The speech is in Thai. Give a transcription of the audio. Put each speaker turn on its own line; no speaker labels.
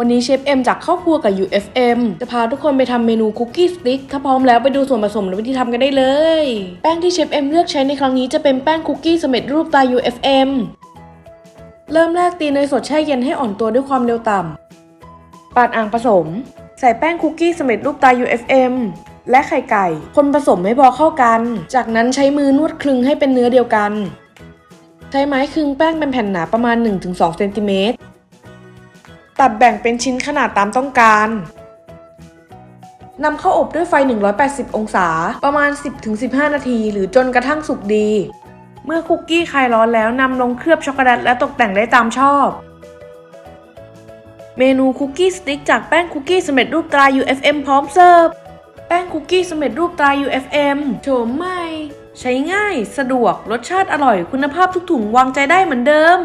วันนี้เชฟเอ็มจากครอบครัวกับ UFM จะพาทุกคนไปทำเมนูคุกกี้สติ๊กถ้าพร้อมแล้วไปดูส่วนผสมและวิธีทำกันได้เลย แป้งที่เชฟเอ็มเลือกใช้ในครั้งนี้จะเป็นแป้งคุกกี้สำเร็จรูปตา UFM เริ่มแรกตีเนยสดแช่เย็นให้อ่อนตัวด้วยความเร็วต่ำปาดอ่างผสม ใส่แป้งคุกกี้สำเร็จรูปตา UFM และไข่ไก่ คนผสมให้พอเข้ากัน จากนั้นใช้มือนวดคลึงให้เป็นเนื้อเดียวกัน ใช้ไม้คลึงแป้งเป็นแผ่นหนาประมาณ 1-2เซนติเมตร ตัดแบ่งเป็นชิ้นขนาดตามต้องการนำเข้าอบด้วยไฟ 180 องศา ประมาณ 10-15 นาที หรือจนกระทั่งสุกดี เมื่อคุกกี้คลายร้อนแล้วนำลงเคลือบช็อกโกแลตและตกแต่งได้ตามชอบ เมนูคุกกี้สติ๊กจากแป้งคุกกี้สำเร็จรูปตรา UFM พร้อมเสิร์ฟ แป้งคุกกี้สำเร็จรูปตรา UFM โฉมใหม่ ใช้ง่าย สะดวก รสชาติอร่อย คุณภาพทุกถุงวางใจได้เหมือนเดิม